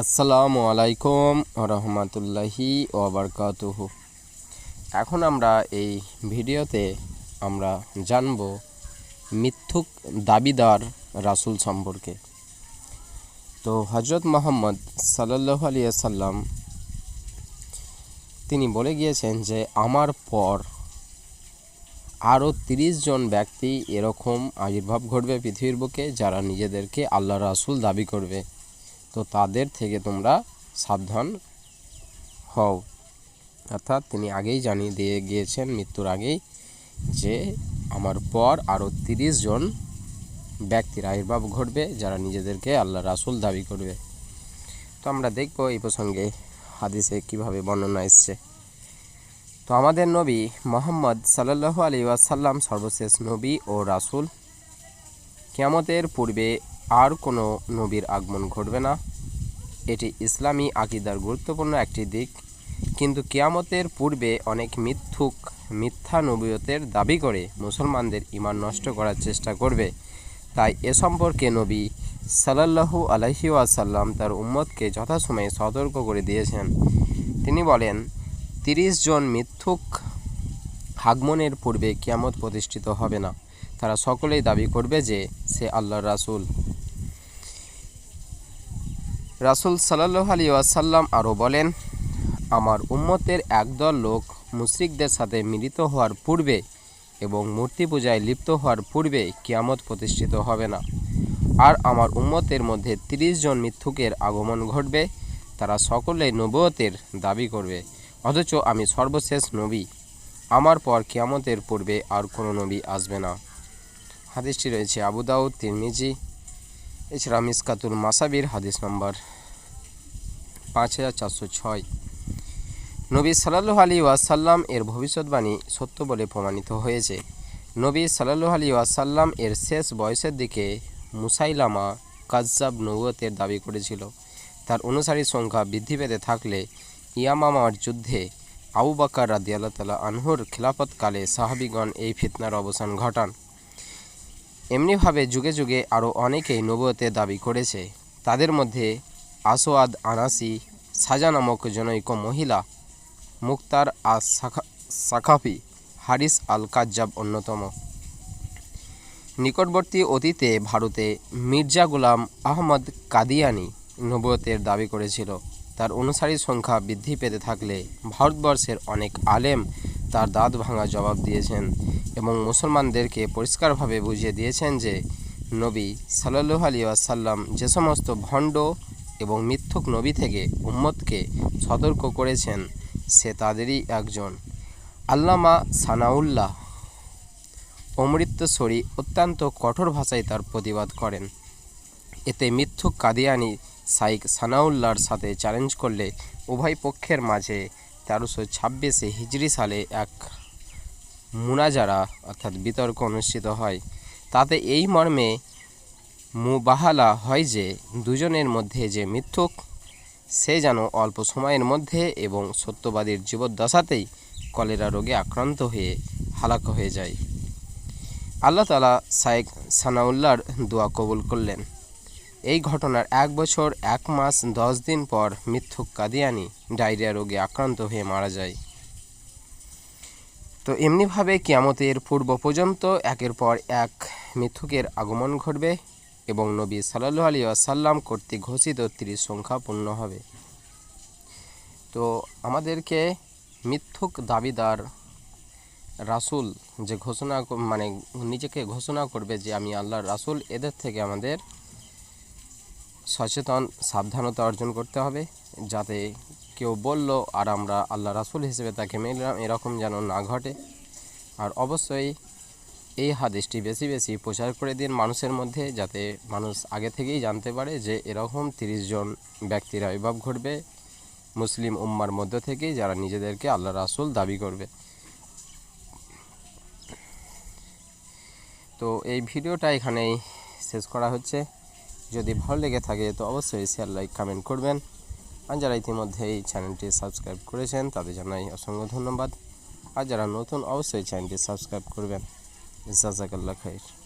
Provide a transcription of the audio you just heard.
আসসালামু আলাইকুম রহমতুল্লাহি ওবরকাতুহু। এখন আমরা এই ভিডিওতে আমরা জানব মিথ্যুক দাবিদার রাসূল সম্পর্কে। তো হজরত মোহাম্মদ সাল্লাহ আলিয়া সাল্লাম তিনি বলে গিয়েছেন যে, আমার পর আরও তিরিশ জন ব্যক্তি এরকম আবির্ভাব ঘটবে পৃথিবীর বুকে যারা নিজেদেরকে আল্লাহ রাসূল দাবি করবে। তো তাদের থেকে তোমরা সাবধান হও। অর্থাৎ তিনি আগেই জানিয়ে দিয়ে গিয়েছেন, মৃত্যুর আগেই, যে আমার পর আরও তিরিশ জন ব্যক্তির আবির্ভাব ঘটবে যারা নিজেদেরকে আল্লাহ রাসূল দাবি করবে। তো আমরা দেখব এই প্রসঙ্গে হাদিসে কীভাবে বর্ণনা এসছে। তো আমাদের নবী মোহাম্মদ সাল্লাল্লাহু আলী ওয়াসাল্লাম সর্বশেষ নবী ও রাসূল। কিয়ামতের পূর্বে আর কোনো নবীর আগমন ঘটবে না। এটি ইসলামী আকিদার গুরুত্বপূর্ণ একটি দিক। কিন্তু কিয়ামতের পূর্বে অনেক মিথ্যুক, মিথ্যা নবীয়তের দাবি করে মুসলমানদের ইমান নষ্ট করার চেষ্টা করবে। তাই এ সম্পর্কে নবী সাল্লাল্লাহু আলাইহি ওয়াসাল্লাম তার উম্মতকে যথাসময়ে সতর্ক করে দিয়েছেন। তিনি বলেন, তিরিশ জন মিথ্যুক আগমনের পূর্বে কিয়ামত প্রতিষ্ঠিত হবে না। তারা সকলেই দাবি করবে যে সে আল্লাহর রাসূল। রাসূল সাল্লাহ আলী ওয়াসাল্লাম আরও বলেন, আমার উম্মতের একদল লোক মুশরিকদের সাথে মিলিত হওয়ার পূর্বে এবং মূর্তি পূজায় লিপ্ত হওয়ার পূর্বে কিয়ামত প্রতিষ্ঠিত হবে না। আর আমার উম্মতের মধ্যে তিরিশ জন মিথ্যুকের আগমন ঘটবে, তারা সকলেই নবতের দাবি করবে, অথচ আমি সর্বশেষ নবী। আমার পর কিয়ামতের পূর্বে আর কোনো নবী আসবে না। হাদিসটি রয়েছে আবু দাউদ, তিরমিজি এছাড়া মিসকাতুল মাসাবির হাদিস নম্বর পাঁচ হাজার চারশো ছয়। নবী সাল্লাল্লাহু আলী ওয়াসাল্লাম এর ভবিষ্যৎবাণী সত্য বলে প্রমাণিত হয়েছে। নবী সাল্লাল্লাহু আলী ওয়াসাল্লাম এর শেষ বয়সের দিকে মুসাইলামা কাজ্জাব নৌয়তের দাবি করেছিল। তার অনুসারীর সংখ্যা বৃদ্ধি পেতে থাকলে ইয়ামামার যুদ্ধে আবু বাক্কার রাদিয়াল্লাহ তালা আনহুর খিলাফতকালে সাহাবিগণ এই ফিতনার অবসান ঘটান। এমনিভাবে যুগে যুগে আরও অনেকেই নবুয়তের দাবি করেছে। তাদের মধ্যে আসোয়াদ আনাসি, সাজা নামক জনৈক মহিলা, মুক্তার আস সাখাফি, হারিস আল কাজ্জাব অন্যতম। নিকটবর্তী অতীতে ভারতে মির্জা গোলাম আহমদ কাদিয়ানি নবুয়তের দাবি করেছিল। তার অনুসারীর সংখ্যা বৃদ্ধি পেতে থাকলে ভারতবর্ষের অনেক আলেম তার দাঁত ভাঙা জবাব দিয়েছেন। এবং মুসলমানদেরকে পরিষ্কারভাবে বুঝিয়ে দিয়েছেন যে নবী সাল্লাহ আলী আসাল্লাম যে সমস্ত ভণ্ড এবং মিথ্যুক নবী থেকে উম্মতকে সতর্ক করেছেন, সে তাদেরই একজন। আল্লামা সানাউল্লাহ অমৃতসরী অত্যন্ত কঠোর ভাষায় তার প্রতিবাদ করেন। এতে মিথ্যুক কাদিয়ানি সাইক সানাউল্লাহর সাথে চ্যালেঞ্জ করলে উভয় পক্ষের মাঝে তেরোশো ছাব্বিশে হিজরি সালে এক মুনাজারা, অর্থাৎ বিতর্ক অনুষ্ঠিত হয়। তাতে এই মর্মে মুবাহালা হয় যে, দুজনের মধ্যে যে মিথ্যুক, সে যেন অল্প সময়ের মধ্যে এবং সত্যবাদীর জীবদ্দশাতেই কলেরা রোগে আক্রান্ত হয়ে হালাক হয়ে যায়। আল্লাহ তালা সাইক সানাউল্লাহর দোয়া কবুল করলেন। এই ঘটনার এক বছর, এক মাস, দশ দিন পর মিথ্যুক কাদিয়ানি ডায়রিয়া রোগে আক্রান্ত হয়ে মারা যায়। তো এমনিভাবে কিয়ামতের পূর্ব পর্যন্ত একের পর এক মিথ্যুকের আগমন ঘটবে এবং নবী সাল্লু আলী আসাল্লাম কর্তৃক ঘোষিত ত্রিশ সংখ্যা পূর্ণ হবে। তো আমাদেরকে মিথ্যুক দাবিদার রাসুল যে ঘোষণা মানে নিজেকে ঘোষণা করবে যে আমি আল্লাহর রাসুল, এদের থেকে আমাদের সচেতন সাবধানতা অর্জন করতে হবে যাতে কেউ বলল, আর আমরা আল্লাহ রাসুল হিসেবে তাকে মেনলাম, এরকম যেন না ঘটে। আর অবশ্যই এই হাদিসটি বেশি বেশি প্রচার করে দিন মানুষের মধ্যে, যাতে মানুষ আগে থেকেই জানতে পারে যে এরকম তিরিশ জন ব্যক্তির আবির্ভাব ঘটবে, মুসলিম উম্মার মধ্য থেকেই যারা নিজেদেরকে আল্লাহ রাসুল দাবি করবে। তো এই ভিডিওটা এখানেই শেষ করা হচ্ছে। যদি ভালো লেগে থাকে, তো অবশ্যই শেয়ার লাইক কমেন্ট করবেন। আর যারা ইতিমধ্যে এই চ্যানেলটি সাবস্ক্রাইব করেছেন, তাদের জানাই অসংখ্য ধন্যবাদ। আর যারা নতুন, অবশ্যই চ্যানেলটি সাবস্ক্রাইব করবেন। জাজাকাল্লা খাইর।